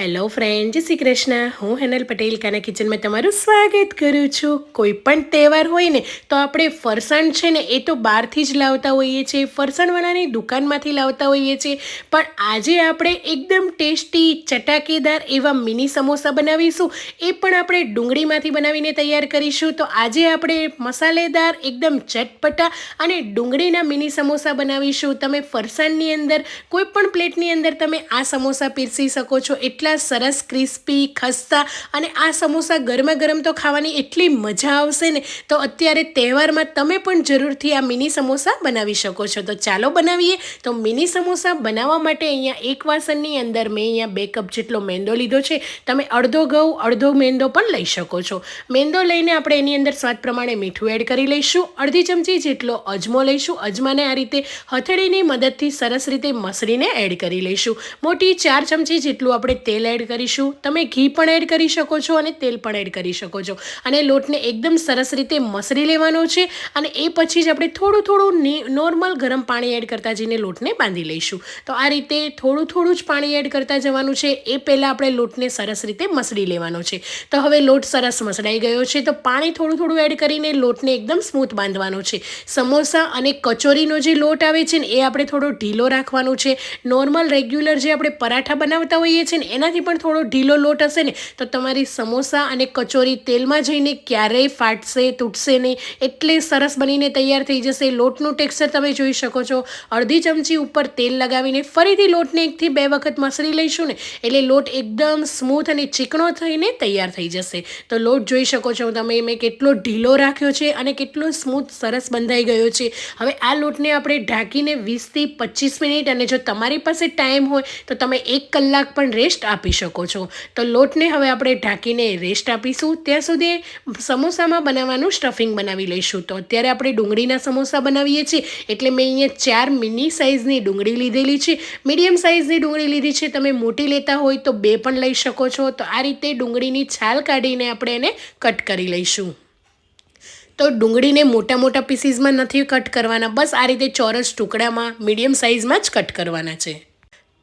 Hello friend જય શ્રી કૃષ્ણ હું હેનલ પટેલ, કાના કિચનમાં તમારું સ્વાગત કરું છું. કોઈ પણ તહેવાર હોય ને, તો આપણે ફરસાણ છે ને, એ તો બહારથી જ લાવતા હોઈએ છીએ. ફરસાણવાળાની દુકાનમાંથી લાવતા હોઈએ છીએ. પણ આજે આપણે એકદમ ટેસ્ટી ચટાકેદાર એવા મિની સમોસા બનાવીશું. એ પણ આપણે ડુંગળીમાંથી બનાવીને તૈયાર કરીશું. તો આજે આપણે મસાલેદાર, એકદમ ચટપટા અને ડુંગળીના મિની સમોસા બનાવીશું. તમે ફરસાણની અંદર, કોઈ પણ પ્લેટની અંદર તમે આ સમોસા પીરસી શકો છો. એટલા સરસ, ક્રિસ્પી, ખસ્તા અને આ સમોસા ગરમા ગરમ તો ખાવાની એટલી મજા આવશે ને, તો અત્યારે તહેવારમાં તમે પણ જરૂરથી આ મિની સમોસા બનાવી શકો છો. તો ચાલો બનાવીએ. તો મિની સમોસા બનાવવા માટે અહીંયા એક વાસણની અંદર મેં અહીંયા બે કપ જેટલો મેંદો લીધો છે. તમે અડધો ઘઉં, અડધો મેંદો પણ લઈ શકો છો. મેંદો લઈને આપણે એની અંદર સ્વાદ પ્રમાણે મીઠું એડ કરી લઈશું. અડધી ચમચી જેટલો અજમો લઈશું. અજમાને આ રીતે હથેળીની મદદથી સરસ રીતે મસળીને એડ કરી લઈશું. મોટી ચાર ચમચી જેટલું આપણે તેલ એડ કરીશું. તમે ઘી પણ એડ કરી શકો છો અને તેલ પણ એડ કરી શકો છો. અને લોટને એકદમ સરસ રીતે મસળી લેવાનો છે અને એ પછી જ આપણે થોડું થોડું નોર્મલ ગરમ પાણી એડ કરતા જઈને લોટને બાંધી લઈશું. તો આ રીતે થોડું થોડું જ પાણી એડ કરતા જવાનું છે. એ પહેલાં આપણે લોટને સરસ રીતે મસળી લેવાનો છે. તો હવે લોટ સરસ મસળાઈ ગયો છે. તો પાણી થોડું થોડું એડ કરીને લોટને એકદમ સ્મૂથ બાંધવાનો છે. સમોસા અને કચોરીનો જે લોટ આવે છે ને, એ આપણે થોડો ઢીલો રાખવાનો છે. નોર્મલ રેગ્યુલર જે આપણે પરાઠા બનાવતા હોઈએ છીએ ને એનાથી પણ થોડો ઢીલો લોટ હશે ને, તો તમારી સમોસા અને કચોરી તેલમાં જઈને ક્યારેય ફાટશે, તૂટશે નહીં. એટલે સરસ બનીને તૈયાર થઈ જશે. લોટનું ટેક્સચર તમે જોઈ શકો છો. અડધી ચમચી ઉપર તેલ લગાવીને ફરીથી લોટને એકથી બે વખત મસળી લઈશું ને, એટલે લોટ એકદમ સ્મૂથ અને ચીકણો થઈને તૈયાર થઈ જશે. તો લોટ જોઈ શકો છો તમે, મેં કેટલો ઢીલો રાખ્યો છે અને કેટલો સ્મૂથ સરસ બંધાઈ ગયો છે. હવે આ લોટને આપણે ઢાંકીને વીસથી પચીસ મિનિટ અને જો તમારી પાસે ટાઈમ હોય, તો તમે એક કલાક પણ રેસ્ટ આપી શકો છો. તો લોટને હવે આપણે ઢાંકીને રેસ્ટ આપીશું. ત્યાં સુધી સમોસામાં બનાવવાનું સ્ટફિંગ બનાવી લઈશું. તો અત્યારે આપણે ડુંગળીના સમોસા બનાવીએ છીએ. એટલે મેં અહીંયા ચાર મિની સાઇઝની ડુંગળી લીધેલી છે. મીડિયમ સાઇઝની ડુંગળી લીધી છે. તમે મોટી લેતા હોય તો બે પણ લઈ શકો છો. તો આ રીતે ડુંગળીની છાલ કાઢીને આપણે એને કટ કરી લઈશું. તો ડુંગળીને મોટા મોટા પીસીસમાં નથી કટ કરવાના. બસ આ રીતે ચોરસ ટુકડામાં મીડિયમ સાઇઝમાં જ કટ કરવાના છે.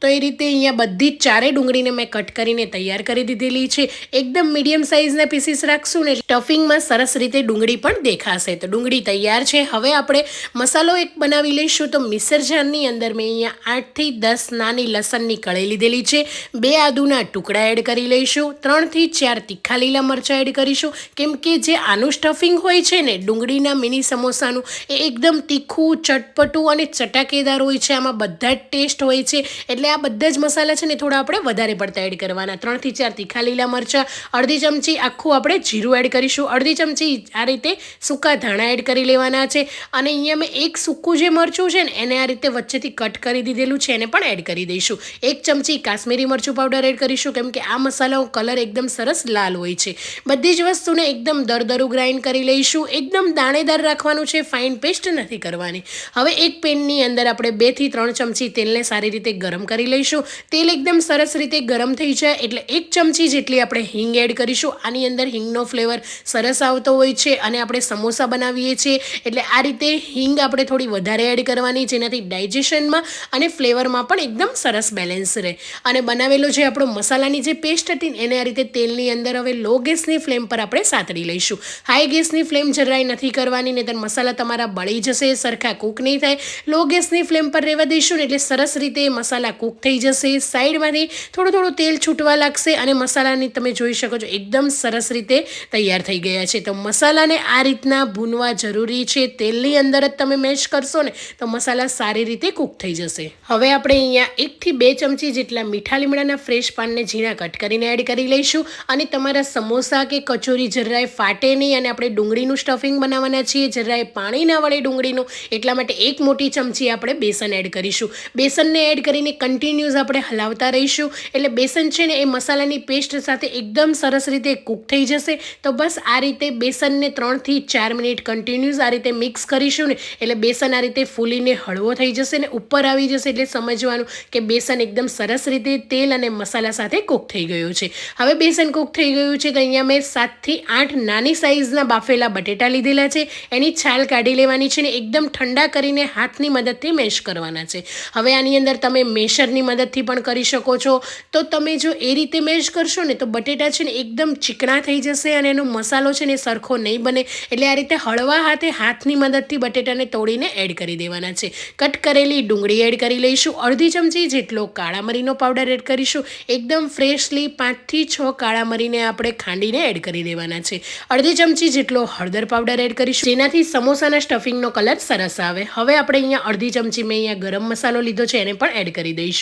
તો એ રીતે અહીંયા બધી જ ચારે ડુંગળીને મેં કટ કરીને તૈયાર કરી દીધેલી છે. એકદમ મીડિયમ સાઇઝના પીસીસ રાખશું ને સ્ટફિંગમાં સરસ રીતે ડુંગળી પણ દેખાશે. તો ડુંગળી તૈયાર છે. હવે આપણે મસાલો એક બનાવી લઈશું. તો મિસરજાનની અંદર મેં અહીંયા આઠથી દસ નાની લસણની કળી લીધેલી છે. બે આદુના ટુકડા એડ કરી લઈશું. ત્રણથી ચાર તીખા લીલા મરચાં એડ કરીશું. કેમ કે જે આનું સ્ટફિંગ હોય છે ને ડુંગળીના મિની સમોસાનું, એ એકદમ તીખું, ચટપટું અને ચટાકેદાર હોય છે. આમાં બધા જ ટેસ્ટ હોય છે. એટલે આ બધા જ મસાલા છે ને થોડા આપણે વધારે પડતા એડ કરવાના. ત્રણથી ચાર તીખા લીલા મરચાં, અડધી ચમચી આખું આપણે જીરું એડ કરીશું. અડધી ચમચી આ રીતે સૂકા ધાણા એડ કરી લેવાના છે. અને અહીંયા મેં એક સૂકું જે મરચું છે ને એને આ રીતે વચ્ચેથી કટ કરી દીધેલું છે, એને પણ એડ કરી દઈશું. એક ચમચી કાશ્મીરી મરચું પાવડર એડ કરીશું, કેમ કે આ મસાલાનો કલર એકદમ સરસ લાલ હોય છે. બધી જ વસ્તુને એકદમ દરદરું ગ્રાઇન્ડ કરી લઈશું. એકદમ દાણેદાર રાખવાનું છે ફાઇન પેસ્ટ નથી કરવાની. હવે એક પેનની અંદર આપણે બેથી ત્રણ ચમચી તેલને સારી રીતે ગરમ કરી કરી લઈશું. તેલ એકદમ સરસ રીતે ગરમ થઈ જાય એટલે એક ચમચી જેટલી આપણે હિંગ એડ કરીશું. આની અંદર હિંગનો ફ્લેવર સરસ આવતો હોય છે અને આપણે સમોસા બનાવીએ છીએ. એટલે આ રીતે હિંગ આપણે થોડી વધારે એડ કરવાની, જેનાથી ડાયજેશનમાં અને ફ્લેવરમાં પણ એકદમ સરસ બેલેન્સ રહે. અને બનાવેલો જે આપણો મસાલાની જે પેસ્ટ હતી એને આ રીતે તેલની અંદર હવે લો ગેસની ફ્લેમ પર આપણે સાતડી લઈશું. હાઈ ગેસની ફ્લેમ જરાય નથી કરવાની, નહીતર મસાલા તમારા બળી જશે, સરખા કૂક નહીં થાય. લો ગેસની ફ્લેમ પર રહેવા દઈશું ને, એટલે સરસ રીતે મસાલા કૂક થઈ જશે. સાઈડમાંથી થોડું થોડું તેલ છૂટવા લાગશે અને મસાલાની તમે જોઈ શકો છો, એકદમ સરસ રીતે તૈયાર થઈ ગયા છે. તો મસાલાને આ રીતના ભૂનવા જરૂરી છે. તેલની અંદર જ તમે મેશ કરશો ને, તો મસાલા સારી રીતે કૂક થઈ જશે. હવે આપણે અહીંયા એકથી બે ચમચી જેટલા મીઠા લીમડાના ફ્રેશ પાનને ઝીણા કટ કરીને એડ કરી લઈશું. અને તમારા સમોસા કે કચોરી જરાય ફાટે નહીં અને આપણે ડુંગળીનું સ્ટફિંગ બનાવવાના છીએ. જરાય પાણી ના વળે ડુંગળીનું. એટલા માટે એક મોટી ચમચી આપણે બેસન એડ કરીશું. બેસનને એડ કરીને કન્ટિન્યુઅસ આપણે હલાવતા રહીશું. એટલે બેસન છે ને એ મસાલાની પેસ્ટ સાથે એકદમ સરસ રીતે કૂક થઈ જશે. તો બસ આ રીતે બેસનને ત્રણથી ચાર મિનિટ કન્ટિન્યુઝ આ રીતે મિક્સ કરીશું ને, એટલે બેસન આ રીતે ફૂલીને હળવો થઈ જશે ને ઉપર આવી જશે એટલે સમજવાનું કે બેસન એકદમ સરસ રીતે તેલ અને મસાલા સાથે કૂક થઈ ગયું છે. હવે બેસન કૂક થઈ ગયું છે તો અહીંયા મેં સાતથી આઠ નાની સાઇઝના બાફેલા બટેટા લીધેલા છે. એની છાલ કાઢી લેવાની છે ને એકદમ ઠંડા કરીને હાથની મદદથી મેશ કરવાના છે. હવે આની અંદર તમે મેશ મેશરની મદદથી પણ કરી શકો છો. તો તમે જો એ રીતે મેશ કરશો ને, તો બટેટા છે ને એકદમ ચીકણા થઈ જશે અને એનો મસાલો છે ને સરખો નહીં બને. એટલે આ રીતે હળવા હાથે હાથની મદદથી બટેટાને તોડીને એડ કરી દેવાના છે. કટ કરેલી ડુંગળી એડ કરી લઈશું. અડધી ચમચી જેટલો કાળા મરીનો પાવડર એડ કરીશું. એકદમ ફ્રેશલી પાંચથી છ કાળા મરીને આપણે ખાંડીને એડ કરી દેવાના છે. અડધી ચમચી જેટલો હળદર પાવડર એડ કરીશું. જેનાથી સમોસાના સ્ટફિંગનો કલર સરસ આવે. હવે આપણે અહીંયા અડધી ચમચી મેં અહીંયા ગરમ મસાલો લીધો છે, એને પણ એડ કરી દઈશું.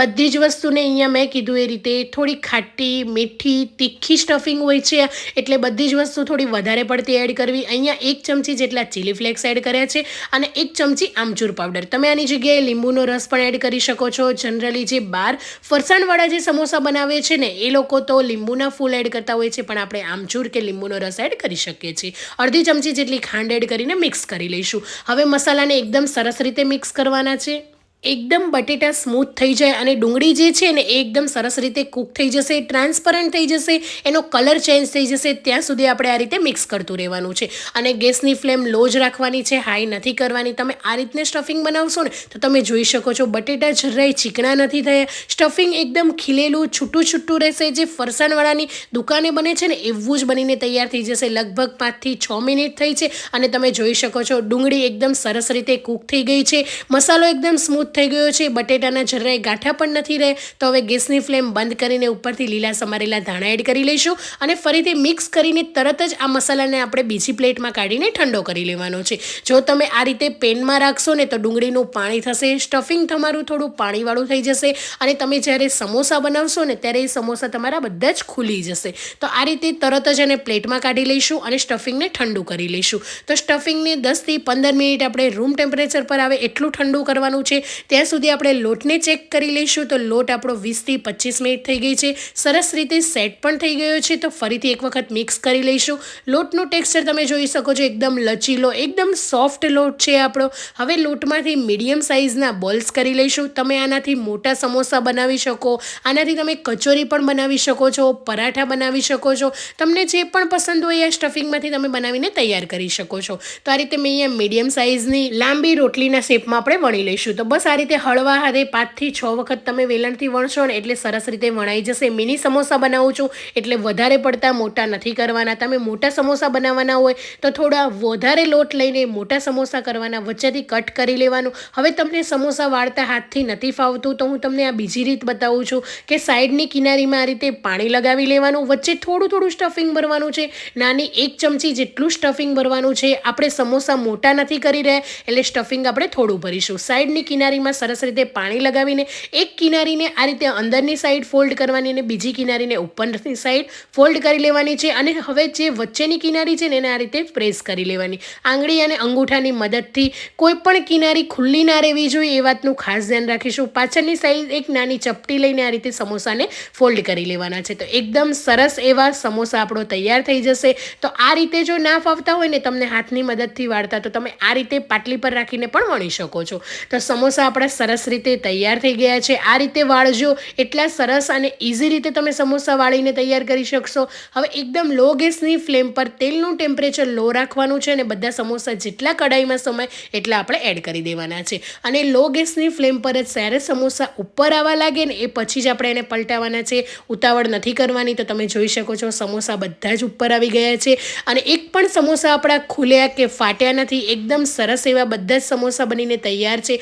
બધી જ વસ્તુને અહીંયા મેં કીધું એ રીતે થોડી ખાટી, મીઠી, તીખી સ્ટફિંગ હોય છે, એટલે બધી જ વસ્તુ થોડી વધારે પડતી એડ કરવી. અહીંયા એક ચમચી જેટલા ચીલી ફ્લેક્સ એડ કર્યા છે અને એક ચમચી આમચૂર પાવડર તમે આની જગ્યાએ લીંબુનો રસ પણ એડ કરી શકો છો. જનરલી જે બાર ફરસાણવાળા જે સમોસા બનાવે છે ને, એ લોકો તો લીંબુના ફૂલ એડ કરતા હોય છે, પણ આપણે આમચૂર કે લીંબુનો રસ એડ કરી શકીએ છીએ. અડધી ચમચી જેટલી ખાંડ એડ કરીને મિક્સ કરી લઈશું. હવે મસાલાને એકદમ સરસ રીતે મિક્સ કરવાના છે. એકદમ બટેટા સ્મૂથ થઈ જાય અને ડુંગળી જે છે ને એ એકદમ સરસ રીતે કૂક થઈ જશે, ટ્રાન્સપરન્ટ થઈ જશે, એનો કલર ચેન્જ થઈ જશે, ત્યાં સુધી આપણે આ રીતે મિક્સ કરતું રહેવાનું છે. અને ગેસની ફ્લેમ લો જ રાખવાની છે, હાઈ નથી કરવાની. તમે આ રીતને સ્ટફિંગ બનાવશો ને, તો તમે જોઈ શકો છો બટેટા જરાય ચીકણા નથી થયા. સ્ટફિંગ એકદમ ખીલેલું, છૂટું છૂટું રહેશે. જે ફરસાણવાળાની દુકાને બને છે ને, એવું જ બનીને તૈયાર થઈ જશે. લગભગ પાંચથી છ મિનિટ થઈ છે અને તમે જોઈ શકો છો ડુંગળી એકદમ સરસ રીતે કૂક થઈ ગઈ છે. મસાલો એકદમ સ્મૂથ થઈ ગયો છે. બટેટાના જરાય ગાંઠા પણ નથી રહે. તો હવે ગેસની ફ્લેમ બંધ કરીને ઉપરથી લીલા સમારેલા ધાણા એડ કરી લઈશું અને ફરીથી મિક્સ કરીને તરત જ આ મસાલાને આપણે બીજી પ્લેટમાં કાઢીને ઠંડો કરી લેવાનો છે. જો તમે આ રીતે પેનમાં રાખશો ને તો ડુંગળીનું પાણી થશે, સ્ટફિંગ તમારું થોડું પાણીવાળું થઈ જશે અને તમે જ્યારે સમોસા બનાવશો ને ત્યારે એ સમોસા તમારા બધા જ ખુલી જશે. તો આ રીતે તરત જ એને પ્લેટમાં કાઢી લઈશું અને સ્ટફિંગને ઠંડુ કરી લઈશું. તો સ્ટફિંગને દસથી પંદર મિનિટ આપણે રૂમ ટેમ્પરેચર પર આવે એટલું ઠંડુ કરવાનું છે ત્યાં સુધી આપણે લોટને ચેક કરી લઈશું. તો લોટ આપણો વીસથી પચીસ મિનિટ થઈ ગઈ છે. સરસ રીતે સેટ પણ થઈ ગયો છે. તો ફરીથી એક વખત મિક્સ કરી લઈશું. લોટનું ટેક્સચર તમે જોઈ શકો છો, એકદમ લચીલો, એકદમ સોફ્ટ લોટ છે આપણો. હવે લોટમાંથી મીડિયમ સાઇઝના બોલ્સ કરી લઈશું. તમે આનાથી મોટા સમોસા બનાવી શકો. આનાથી તમે કચોરી પણ બનાવી શકો છો, પરાઠા બનાવી શકો છો. તમને જે પણ પસંદ હોય આ સ્ટફિંગમાંથી તમે બનાવીને તૈયાર કરી શકો છો. તો આ રીતે મેં અહીંયા મીડિયમ સાઇઝની લાંબી રોટલીના શેપમાં આપણે વણી લઈશું. તો બસ આ રીતે હળવા હાથે પાંચથી છ વખત તમે વેલણથી વણશો ને એટલે સરસ રીતે વણાઈ જશે. મિની સમોસા બનાવું છું એટલે વધારે પડતા મોટા નથી કરવાના. તમે મોટા સમોસા બનાવવાના હોય તો થોડા વધારે લોટ લઈને મોટા સમોસા કરવાના. વચ્ચેથી કટ કરી લેવાનું. હવે તમને સમોસા વાળતા હાથથી નથી ફાવતું તો હું તમને આ બીજી રીત બતાવું છું કે સાઈડની કિનારીમાં આ રીતે પાણી લગાવી લેવાનું. વચ્ચે થોડું થોડું સ્ટફિંગ ભરવાનું છે. નાની એક ચમચી જેટલું સ્ટફિંગ ભરવાનું છે. આપણે સમોસા મોટા નથી કરી રહ્યા એટલે સ્ટફિંગ આપણે થોડું ભરીશું. સાઈડની કિનારીમાં સરસ રીતે પાણી લગાવીને એક કિનારીને આ રીતે અંદરની સાઈડ ફોલ્ડ કરવાની અને બીજી કિનારીને ઉપરની સાઈડ ફોલ્ડ કરી લેવાની છે અને હવે જે વચ્ચેની કિનારી છે ને એને આ રીતે પ્રેસ કરી લેવાની. આંગળી અને અંગૂઠાની મદદથી કોઈ પણ કિનારી ખુલ્લી ના રહેવી જોઈએ એ વાતનું ખાસ ધ્યાન રાખીશું. પાછળની સાઈડ એક નાની ચપટી લઈને આ રીતે સમોસાને ફોલ્ડ કરી લેવાના છે. તો એકદમ સરસ એવા સમોસા આપણો તૈયાર થઈ જશે. તો આ રીતે જો ના ફાવતા હોય ને તમને હાથની મદદથી વાળતા, તો તમે આ રીતે પાટલી પર રાખીને પણ વણી શકો છો. તો સમોસા આપણા સરસ રીતે તૈયાર થઈ ગયા છે. આ રીતે વાળજો. એટલા સરસ અને ઇઝી રીતે તમે સમોસા વાળીને તૈયાર કરી શકશો. હવે એકદમ લો ગેસની ફ્લેમ પર તેલનું ટેમ્પરેચર લો રાખવાનું છે અને બધા સમોસા જેટલા કડાઈમાં સમય એટલા આપણે એડ કરી દેવાના છે. અને લો ગેસની ફ્લેમ પર જ જ્યારે સમોસા ઉપર આવવા લાગે ને એ પછી જ આપણે એને પલટાવવાના છે. ઉતાવળ નથી કરવાની તો તમે જોઈ શકો છો સમોસા બધા જ ઉપર આવી ગયા છે. અને એક પણ સમોસા આપણા ખુલ્યા કે ફાટ્યા નથી. એકદમ સરસ એવા બધા જ સમોસા બનીને તૈયાર છે.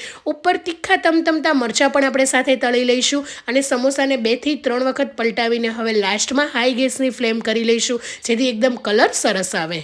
ઉપર તીખા તમતમતા મરચાં પણ આપણે સાથે તળી લઈશું અને સમોસાને બેથી ત્રણ વખત પલટાવીને હવે લાસ્ટમાં હાઈ ગેસની ફ્લેમ કરી લઈશું, જેથી એકદમ કલર સરસ આવે.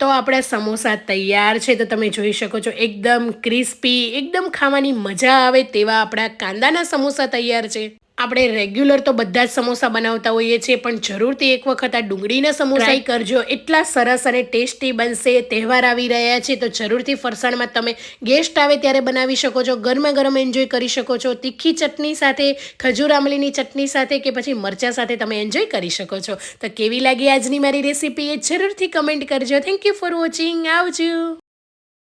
તો આપણા સમોસા તૈયાર છે, તો તમે જોઈ શકો છો, એકદમ ક્રિસ્પી એકદમ ખાવાની મજા આવે તેવા આપણા કાંદાના સમોસા તૈયાર છે. આપણે રેગ્યુલર તો બધા જ સમોસા બનાવતા હોઈએ છીએ પણ જરૂરથી એક વખત આ ડુંગળીના સમોસા કરજો. એટલા સરસ અને ટેસ્ટી બનશે તહેવાર આવી રહ્યા છે તો જરૂરથી ફરસાણમાં તમે ગેસ્ટ આવે ત્યારે બનાવી શકો છો ગરમા ગરમ એન્જોય કરી શકો છો તીખી ચટણી સાથે ખજૂર આંબલીની ચટણી સાથે કે પછી મરચાં સાથે તમે એન્જોય કરી શકો છો. તો કેવી લાગી આજની મારી રેસીપી એ જરૂરથી કમેન્ટ કરજો. થેન્ક યુ ફોર વોચિંગ આવજો.